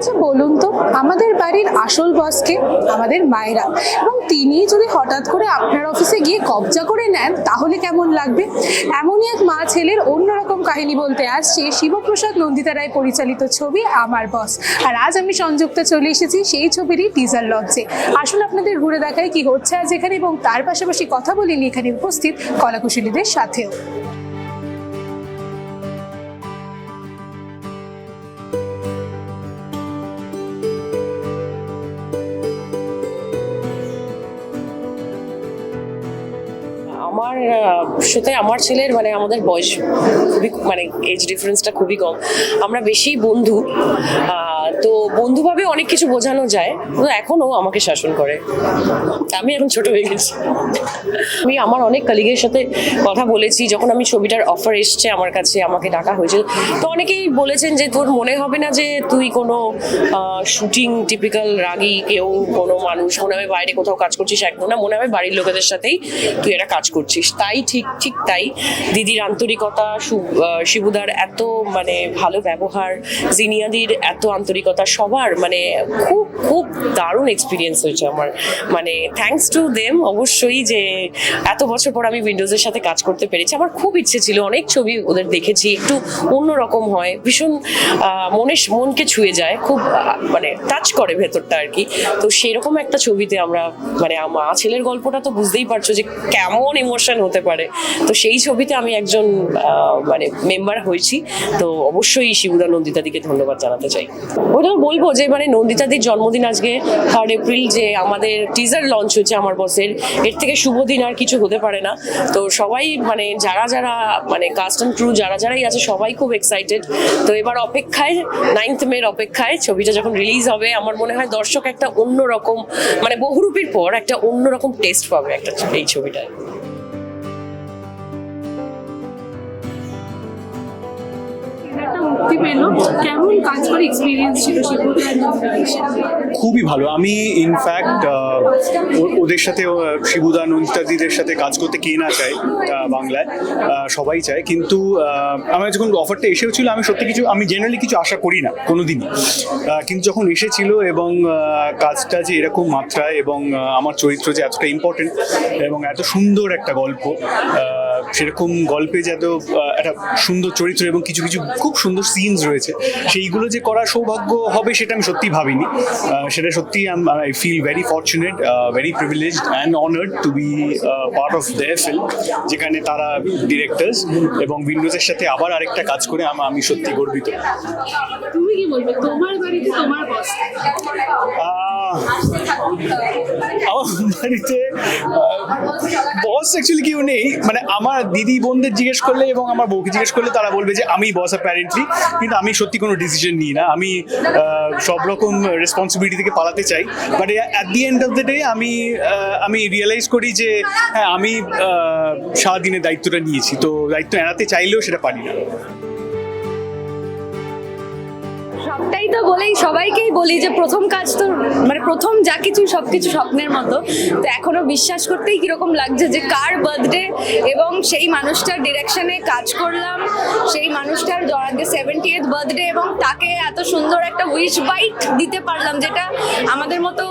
আচ্ছা বলুন তো, আমাদের বাড়ির আসল বসকে আমাদের মায়েরা। এবং তিনি যদি হঠাৎ করে আপনার অফিসে গিয়ে কবজা করে নেন, তাহলে কেমন লাগবে? এমনই এক মা ছেলের অন্যরকম কাহিনী বলতে আসছে শিবপ্রসাদ নন্দিতা রায় পরিচালিত ছবি আমার বস আর আজ আমি সংযুক্ত চলে এসেছি সেই ছবিরই টিজার লঞ্চে আসলে আপনাদের ঘুরে দেখায় কি হচ্ছে আজ এখানে এবং তার পাশাপাশি কথা বলিনি এখানে উপস্থিত কলাকুশলীদের সাথেও। সাথে আমার ছেলের মানে আমাদের বয়স খুবই মানে এজ ডিফারেন্সটা খুবই কম। আমরা বেশি বন্ধু তো বন্ধুভাবে অনেক কিছু বোঝানো যায় এখনও আমাকে শাসন করে। আমি এখন ছোট হয়ে গেছি। আমি আমার অনেক কলিগের সাথে কথা বলেছি, যখন আমি ছবিটার অফার এসছে আমার কাছে, আমাকে ডাকা হয়েছে। তো অনেকেই বলেছেন যে, তোর মনে হবে না যে তুই কোনো শুটিং টিপিক্যাল রাগী কেউ, কোনো মানুষ, মনে হবে বাইরে কোথাও কাজ করছিস একদম না মনে হবে বাড়ির লোকেদের সাথেই তুই এটা কাজ করছিস। তাই ঠিক ঠিক তাই দিদির আন্তরিকতা শিবুদার এত মানে ভালো ব্যবহার, জিনিয়াদির এত আন্তরিকতা সবার মানে খুব খুব দারুণ এক্সপিরিয়েন্স হয়েছে আমার। মানে থ্যাঙ্কস টু দেম অবশ্যই যে এত বছর পর আমি উইন্ডোজের সাথে কাজ করতে পেরেছি। আমার খুব ইচ্ছে ছিল, অনেক ছবি ওদের দেখেছি, একটু অন্যরকম হয়। ভীষণ মনে মনকে ছুঁয়ে যায়, খুব মানে টাচ করে ভেতরটা আর কি। তো সেরকম একটা ছবিতে আমরা মানে মা ছেলের গল্পটা তো বুঝতেই পারছ যে কেমন ইমোশন হতে পারে। তো সেই ছবিতে আমি একজন মানে মেম্বার হয়েছি। তো অবশ্যই শিবুদা নন্দিতাদিকে ধন্যবাদ জানাতে চাই। ওটা বলব যে মানে নন্দিতাদির জন্মদিন আজকে থার্ড এপ্রিল যে আমাদের টিজার লঞ্চ হচ্ছে আমার বসের এর থেকে শুভ দিন আর কিছু হতে পারে না। তো সবাই মানে যারা যারা মানে কাস্ট অ্যান্ড ক্রু যারা যারাই আছে, সবাই খুব এক্সাইটেড তো এবার অপেক্ষায় নাইন্থ মের অপেক্ষায় ছবিটা যখন রিলিজ হবে, আমার মনে হয় দর্শক একটা অন্যরকম মানে বহুরূপীর পর একটা অন্যরকম টেস্ট পাবে একটা, এই ছবিটায়। মুক্তি কেমন কাজ করে এক্সপিরিয়েন্স ছিল খুবই ভালো। আমি ইনফ্যাক্ট ওদের সাথে শিবুদা নন্দিতাদিদের সাথে কাজ করতে কে না আহ, বাংলায় সবাই চায়। কিন্তু আমার যখন অফারটা এসেও ছিল আমি সত্যি কিছু আমি জেনারেলি কিছু আশা করি না কোনোদিনই। আহ, কিন্তু যখন এসেছিল এবং কাজটা যে এরকম মাত্রায় এবং আমার চরিত্র যে এতটা ইম্পর্টেন্ট এবং এত সুন্দর একটা গল্প সেরকম গল্পে যে একটা সুন্দর চরিত্র এবং কিছু কিছু খুব সুন্দর সিনস রয়েছে সেইগুলো যে করার সৌভাগ্য হবে সেটা আমি সত্যি ভাবিনি। সেটা সত্যি I feel very fortunate very privilege and honoured to be part of the film যেখানে তারা ডিরেক্টর্স এবং উইন্ডোজের সাথে আবার আরেকটা কাজ করে আম- আমি সত্যি গর্বিত। তুমি কি বলবে? তোমার বাড়িতে তোমার বস আমার বাড়িতে বস অ্যাকচুয়ালি কেউ নেই মানে আমার দিদি বোনদের জিজ্ঞেস করলে এবং আমার বউকে জিজ্ঞেস করলে তারা বলবে যে আমি বস অ্যাপারেন্টলি কিন্তু আমি সত্যি কোনো ডিসিশন নিই না। আমি সব রকম রেসপন্সিবিলিটি থেকে পালাতে চাই। But at the end of the day আমি আমি রিয়েলাইজ করি যে হ্যাঁ আমি সারাদিনের দায়িত্বটা নিয়েছি। তো দায়িত্ব এড়াতে চাইলেও সেটা পারি না। তো বলেই সবাইকেই বলি যে প্রথম কাজ তো মানে প্রথম যা কিছু সব কিছু স্বপ্নের মতো। তো এখনও বিশ্বাস করতেই কীরকম লাগছে যে কার বার্থডে এবং সেই মানুষটার ডিরেকশনে কাজ করলাম, সেই মানুষটার আজকে সেভেন্টি এইথ বার্থডে এবং তাকে এত সুন্দর একটা উইশ বাইট দিতে পারলাম, যেটা আমাদের মতো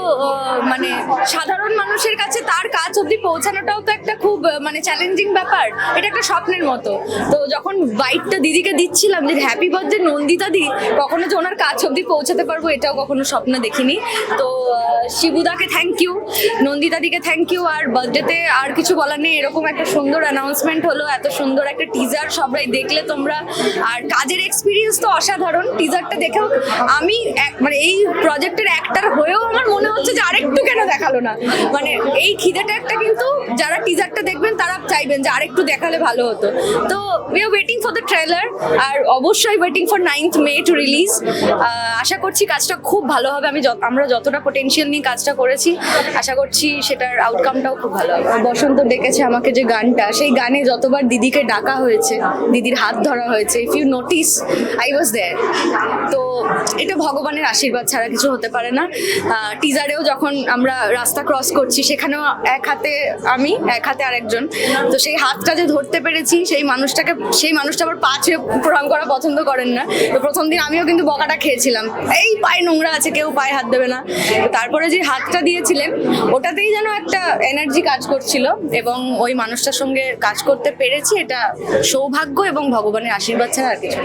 মানে সাধারণ মানুষের কাছে তার কাজ অবধি পৌঁছানোটাও তো একটা খুব মানে চ্যালেঞ্জিং ব্যাপার। এটা একটা স্বপ্নের মতো। তো যখন বাইকটা দিদিকে দিচ্ছিলাম যে হ্যাপি বার্থডে নন্দিতা দি, কখনো যে ওনার কাজ অবধি পৌঁছাতে পারব, এটাও কখনো স্বপ্ন দেখিনি। তো শিবুদাকে থ্যাংক ইউ নন্দিতাদিকে থ্যাংক ইউ আর বার্থডেতে আর কিছু বলার নেই। এরকম একটা সুন্দর অ্যানাউন্সমেন্ট হলো, এত সুন্দর একটা টিজার সবাই দেখলে তোমরা। আর কাজের এক্সপিরিয়েন্স তো অসাধারণ টিজারটা দেখেও আমি মানে এই প্রজেক্টের অ্যাক্টার হয়েও আমার মনে হচ্ছে যে আরেকটু কেন দেখাল না। মানে এই খিদেটা একটা কিন্তু, যারা টিজারটা দেখবেন তারা চাইবেন যে আরেকটু দেখালে ভালো হতো। তো we are waiting for the trailer আর অবশ্যই waiting for ninth May to release আশা করছি কাজটা খুব ভালো হবে। আমি আমরা যতটা পোটেনশিয়াল নিয়ে কাজটা করেছি, আশা করছি সেটার আউটকামটাও খুব ভালো হবে। বসন্ত ডেকেছে আমাকে যে গানটা, সেই গানে যতবার দিদিকে ডাকা হয়েছে, দিদির হাত ধরা হয়েছে if you notice I was there তো এটা ভগবানের আশীর্বাদ ছাড়া কিছু হতে পারে না। টিজারেও যখন আমরা রাস্তা ক্রস করছি, সেখানেও এক হাতে আমি, এক হাতে আরেকজন। তো সেই হাতটা যে ধরতে পেরেছি, সেই মানুষটাকে, সেই মানুষটা আবার পা ছুঁয়ে প্রণাম করা পছন্দ করেন না। তো প্রথম দিন আমিও কিন্তু বকাটা খেয়েছিলাম। এই পায়ে নোংরা আছে, কেউ পায়ে হাত দেবে না। তারপরে যে হাতটা দিয়েছিলেন, ওটাতেই যেন একটা এনার্জি কাজ করছিল এবং ওই মানুষটার সঙ্গে কাজ করতে পেরেছি। এটা সৌভাগ্য এবং ভগবানের আশীর্বাদ ছাড়া আর কিছু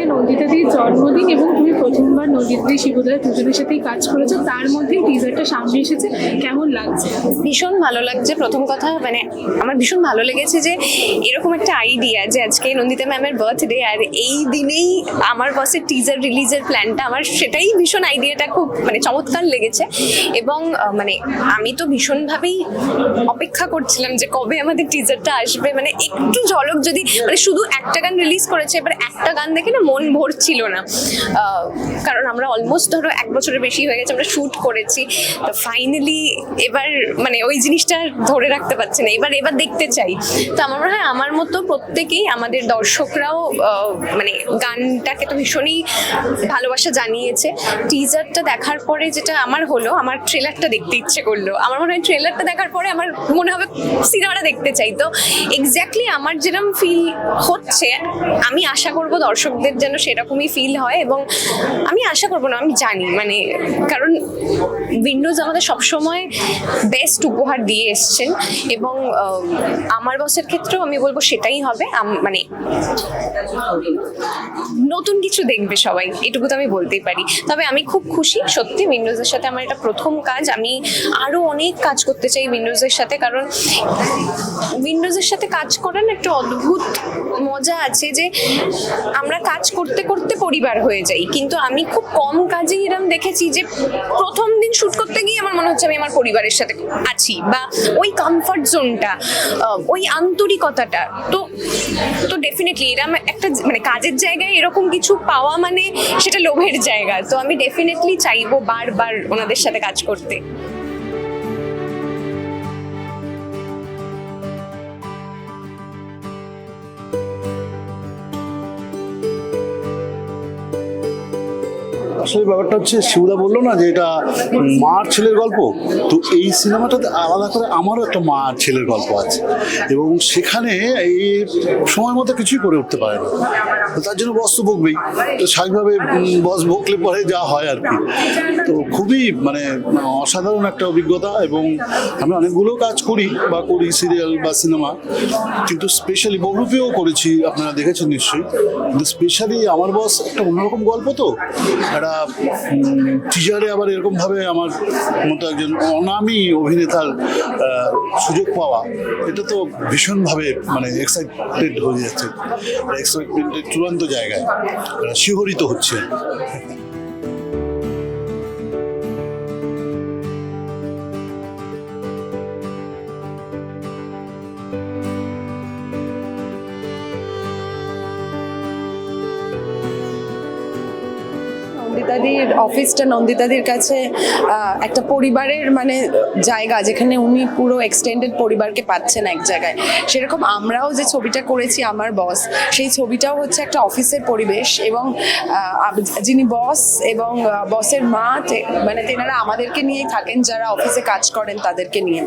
আজকে নন্দিতাদির জন্মদিন এবং তুমি প্রথমবার নন্দিতাদি শিবুদা দুজনের সাথেই কাজ করেছ, তার মধ্যে টিজারটা সামনে এসেছে, কেমন লাগছে? ভীষণ ভালো লাগছে, প্রথম কথা মানে আমার ভীষণ ভালো লেগেছে যে এরকম একটা আইডিয়া যে আজকে নন্দিতা ম্যামের বার্থডে আর এই দিনেই আমার বসের টিজার রিলিজের প্ল্যানটা আমার সেটাই ভীষণ আইডিয়াটা খুব মানে চমৎকার লেগেছে। এবং মানে আমি তো ভীষণভাবেই অপেক্ষা করছিলাম যে কবে আমাদের টিজারটা আসবে মানে একটু ঝলক যদি মানে শুধু একটা গান রিলিজ করেছে, এবার একটা গান দেখে না মন ভরছিল না। কারণ আমরা অলমোস্ট ধরো এক বছরের বেশি হয়ে গেছে, আমরা শ্যুট করেছি। তো ফাইনালি এবার মানে ওই জিনিসটা ধরে রাখতে পারছে না। এবার এবার দেখতে চাই। তো আমার মনে হয় আমার মতো প্রত্যেকেই, আমাদের দর্শকরাও মানে গানটাকে তো ভীষণই ভালোবাসা জানিয়েছে। টিজারটা দেখার পরে যেটা আমার হলো, আমার ট্রেলারটা দেখতে ইচ্ছে করল। আমার মনে হয় ট্রেলারটা দেখার পরে আমার মনে হবে সিনেমাটা দেখতে চাই। তো এক্স্যাক্টলি আমার যেরকম ফিল হচ্ছে, আমি আশা করব দর্শকদের যেন সেরকমই ফিল হয় এবং আমি আশা করব না, আমি জানি। মানে কারণ উইন্ডোজ আমাদের সবসময় বেস্ট উপহার দিয়ে এসছেন এবং আমার বসের ক্ষেত্রেও আমি বলব সেটাই হবে। মানে নতুন কিছু দেখবে সবাই, এটুকু তো আমি বলতেই পারি। তবে আমি খুব খুশি, সত্যি উইন্ডোজের সাথে আমার এটা প্রথম কাজ। আমি আরও অনেক কাজ করতে চাই উইন্ডোজের সাথে, কারণ উইন্ডোজের সাথে কাজ করার একটা অদ্ভুত মজা আছে যে আমরা কাজ করতে করতে পরিবার হয়ে যাই। কিন্তু আমি খুব কম কাজেই এরম দেখেছি যে প্রথম দিন শুট করতে গিয়ে আমার মনে হচ্ছে আমি আমার পরিবারের সাথে আছি বা ওই কমফর্ট জোনটা ওই আন্তরিকতাটা। তো তো ডেফিনেটলি এরম একটা মানে কাজের জায়গায় এরকম কিছু পাওয়া মানে সেটা লোভের জায়গা। তো আমি ডেফিনেটলি চাইব বারবার ওনাদের সাথে কাজ করতে। আসলে ব্যাপারটা হচ্ছে, শিবদা বলল না যে এটা মার ছেলের গল্প? তো এই সিনেমাটাতে আলাদা করে আমারও একটা মা আর ছেলের গল্প আছে। এবং সেখানে এই সময় মতো কিছুই করে উঠতে পারে না। তার জন্য বস তো বকবেই। তো স্বাভাবিকভাবে বস বকলে পরে যা হয় আর কি। তো খুবই মানে অসাধারণ একটা অভিজ্ঞতা এবং আমি অনেকগুলো কাজ করি বা করি সিরিয়াল বা সিনেমা। কিন্তু স্পেশালি বহুরূপেও করেছি, আপনারা দেখেছেন নিশ্চয়ই। কিন্তু স্পেশালি আমার বস একটা অন্যরকম গল্প তো। একটা টিজারে আবার এরকমভাবে আমার মতো একজন অনামি অভিনেতার সুযোগ পাওয়া এটা তো ভীষণভাবে মানে এক্সাইটেড হয়ে যাচ্ছে। এক্সাইটমেন্টের চূড়ান্ত জায়গায় আহ, শিহরিত হচ্ছে। নন্দিতাদির অফিসটা নন্দিতাদির কাছে একটা পরিবারের মানে জায়গা, যেখানে উনি পুরো এক্সটেন্ডেড পরিবারকে পাচ্ছেন এক জায়গায়। সেরকম আমরাও যে ছবিটা করেছি, আমার বস সেই ছবিটাও হচ্ছে একটা অফিসের পরিবেশ এবং যিনি বস এবং বসের মা মানে তেনারা আমাদেরকে নিয়েই থাকেন, যারা অফিসে কাজ করেন তাদেরকে নিয়ে।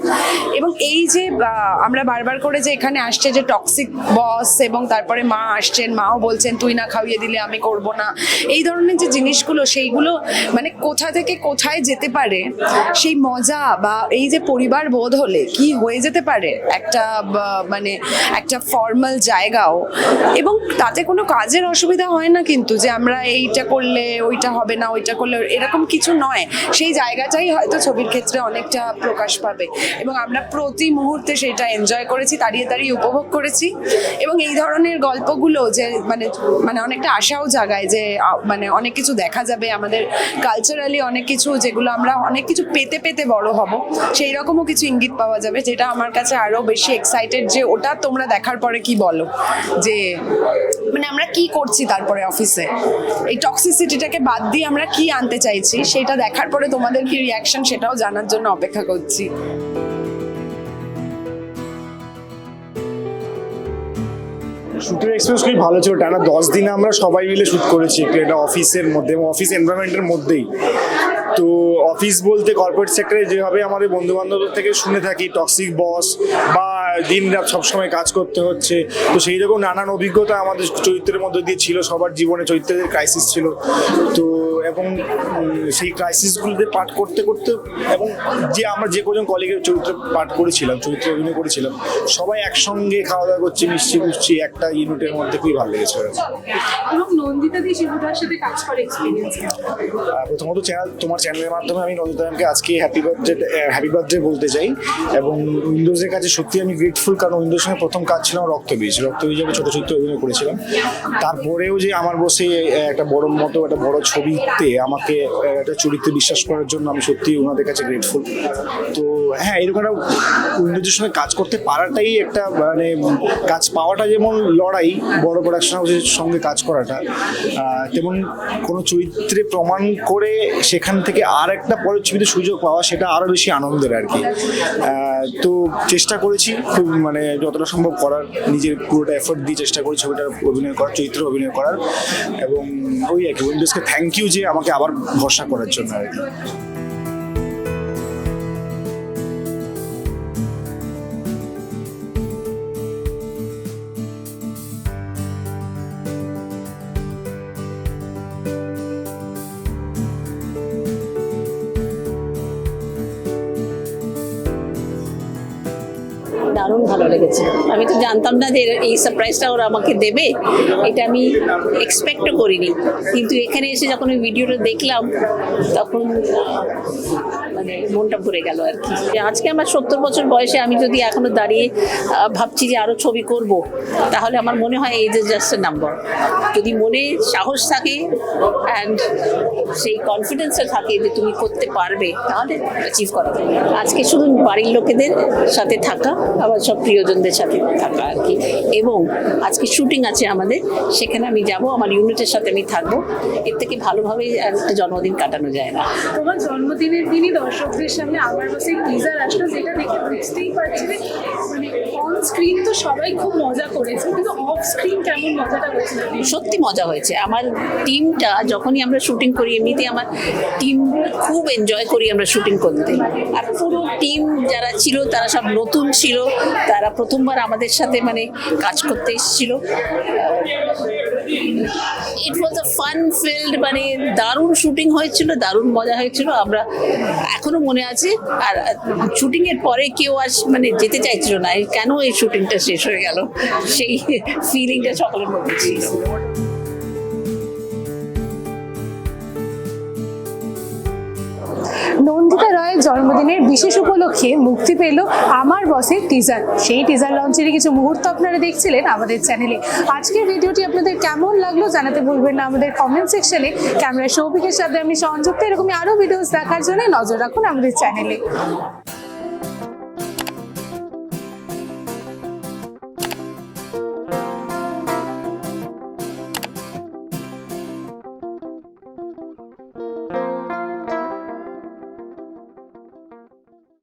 এবং এই যে আমরা বারবার করে যে এখানে আসছে যে টক্সিক বস এবং তারপরে মা আসছেন, মাও বলছেন, তুই না খাইয়ে দিলে আমি করব না। এই ধরনের যে জিনিসগুলো সেইগুলো মানে কোথা থেকে কোথায় যেতে পারে? সেই মজা বা এই যে পরিবার বোধ হলে কি হয়ে যেতে পারে? একটা মানে একটা ফর্মাল জায়গাও। এবং তাতে কোনো কাজের অসুবিধা হয় না কিন্তু যে আমরা এইটা করলে ওইটা হবে না, ওইটা করলে এরকম কিছু নয়। সেই জায়গাটাই হয়তো ছবির ক্ষেত্রে অনেকটা প্রকাশ পাবে। এবং আমরা প্রতি মুহূর্তে সেটা এনজয় করেছি দাঁড়িয়ে দাঁড়িয়ে উপভোগ করেছি। এবং এই ধরনের গল্পগুলো যে মানে মানে অনেকটা আশাও জাগায় যে মানে অনেক কিছু দেখা যাবে আমাদের কালচারালি অনেক কিছু যেগুলো আমরা অনেক কিছু পেতে পেতে বড় হব সেই রকমও কিছু ইঙ্গিত পাওয়া যাবে যেটা আমার কাছে আরও বেশি এক্সাইটেড যে ওটা তোমরা দেখার পরে কি বলো? যে মানে আমরা কি করছি তারপরে অফিসে এই টক্সিসিটিটাকে বাদ দিয়ে আমরা কি আনতে চাইছি, সেটা দেখার পরে তোমাদের কি রিয়াকশন সেটাও জানার জন্য অপেক্ষা করছি। শুটের এক্সপিরিয়েন্স খুবই ভালো ছিল। টানা দশ দিনে আমরা সবাই মিলে শুট করেছি একটা অফিসের মধ্যে এবং অফিস এনভায়রনমেন্টের মধ্যেই। তো অফিস বলতে কর্পোরেট সেক্টরে যেভাবে আমাদের বন্ধু বান্ধব থেকে শুনে থাকি টক্সিক বস বা দিন রাত সবসময় কাজ করতে হচ্ছে, তো সেই রকম নানান অভিজ্ঞতা আমাদের চরিত্রের মধ্যে দিয়ে ছিল, সবার জীবনে চরিত্রের ক্রাইসিস ছিল। তো এবং সেই ক্রাইসিসগুলোতে পাঠ করতে করতে এবং যে আমরা যে কজন কলিগের চরিত্র পাঠ করেছিলাম চরিত্রে অভিনয় করেছিলাম সবাই একসঙ্গে খাওয়া দাওয়া করছি মিষ্টি মিষ্টি একটা ইউনিটের মধ্যে খুবই ভালো লেগেছে এবং নন্দিতা দি শিবুদার সাথে কাজ করে এক্সপিরিয়েন্স প্রথমত চ্যানেল তোমার চ্যানেলের মাধ্যমে আমি নন্দিতাকে আজকে হ্যাপি বার্থডে হ্যাপি বার্থডে বলতে চাই এবং উইন্ডোজের কাছে সত্যি আমি গ্রেটফুল কারণ উইন্ডোজ সঙ্গে প্রথম কাজ ছিল আমার রক্তবীজ। রক্তবীজ আমি ছোটো ছোটো অভিনয় করেছিলাম। তারপরেও যে আমার বসে একটা বড় মতো একটা বড় ছবিতে আমাকে একটা চরিত্রে বিশ্বাস করার জন্য আমি সত্যি ওনাদের কাছে গ্রেটফুল তো হ্যাঁ এরকম একটা উইন্ডোজের সঙ্গে কাজ করতে পারাটাই একটা মানে কাজ পাওয়াটা যেমন লড়াই, বড় প্রোডাকশন হাউসের সঙ্গে কাজ করাটা তেমন কোনো চরিত্রে প্রমাণ করে সেখান থেকে আর একটা পরের ছবিতে সুযোগ পাওয়া সেটা আরও বেশি আনন্দের আর কি। তো চেষ্টা করেছি, খুব মানে যতটা সম্ভব করার, নিজের পুরোটা এফোর্ট দিয়ে চেষ্টা করি ছবিটার অভিনয় করার, চরিত্রে অভিনয় করার। এবং ওই আর কি থ্যাংক ইউ যে আমাকে আবার ভরসা করার জন্য আর কি। দারুণ ভালো লেগেছে আমি তো জানতাম না যে এই সারপ্রাইজটা ওরা আমাকে দেবে। এটা আমি এক্সপেক্টও করিনি। কিন্তু এখানে এসে যখন ওই ভিডিওটা দেখলাম, তখন মানে মনটা ভরে গেল আর কি। আজকে আমার সত্তর বছর বয়সে আমি যদি এখনও দাঁড়িয়ে ভাবছি যে আরও ছবি করব, তাহলে আমার মনে হয় এই যে জাস্ট নাম্বার যদি মনে সাহস থাকে অ্যান্ড সেই কনফিডেন্সটা থাকে যে তুমি করতে পারবে, তাহলে অ্যাচিভ করা আজকে শুধু বাড়ির লোকেদের সাথে থাকা, আবার সব প্রিয়জনদের সাথে থাকা আর কি। এবং আজকে শুটিং আছে আমাদের, সেখানে আমি যাব, আমার ইউনিটের সাথে আমি থাকব। এর থেকে ভালোভাবে একটা জন্মদিন কাটানো যায় না। তোমার জন্মদিনের দিনই দর্শকদের সামনে আমার বসে টিজার আসলো যেটা দেখে বুঝতেই পারছি যে মানে অন স্ক্রিন তো সবাই খুব মজা করেছে, কিন্তু অফ স্ক্রিন কেমন মজাটা হয়েছিল সত্যি মজা হয়েছে। আমার টিমটা যখনই আমরা শুটিং করি এমনিতে আমার টিম খুব এনজয় করি আমরা শুটিং করতে। আর পুরো টিম যারা ছিল, তারা সব নতুন ছিল, তারা প্রথমবার আমাদের সাথে মানে কাজ করতে এসেছিল। ইট ওয়াজ আ ফান ফিল্ড মানে দারুণ শুটিং হয়েছিল, দারুণ মজা হয়েছিল। আমরা এখনও মনে আছে। আর শুটিং এর পরে কেউ আজ মানে যেতে চাইছিল না। কেন এই শুটিংটা শেষ হয়ে গেল? সেই ফিলিংটা সকলের মধ্যে ছিল। রয়ের জন্মদিনের বিশেষ উপলক্ষে মুক্তি পেল আমার বসের টিজার সেই টিজার লঞ্চের কিছু মুহূর্ত আপনারা দেখছিলেন আমাদের চ্যানেলে আজকের ভিডিওটি আপনাদের কেমন লাগল জানাতে ভুলবেন না। আমাদের কমেন্ট সেকশনে ক্যামেরা সৌভিকের সাথে আমি সংযুক্ত। এরকমই আরও ভিডিওস দেখার জন্য নজর রাখুন আমাদের চ্যানেলে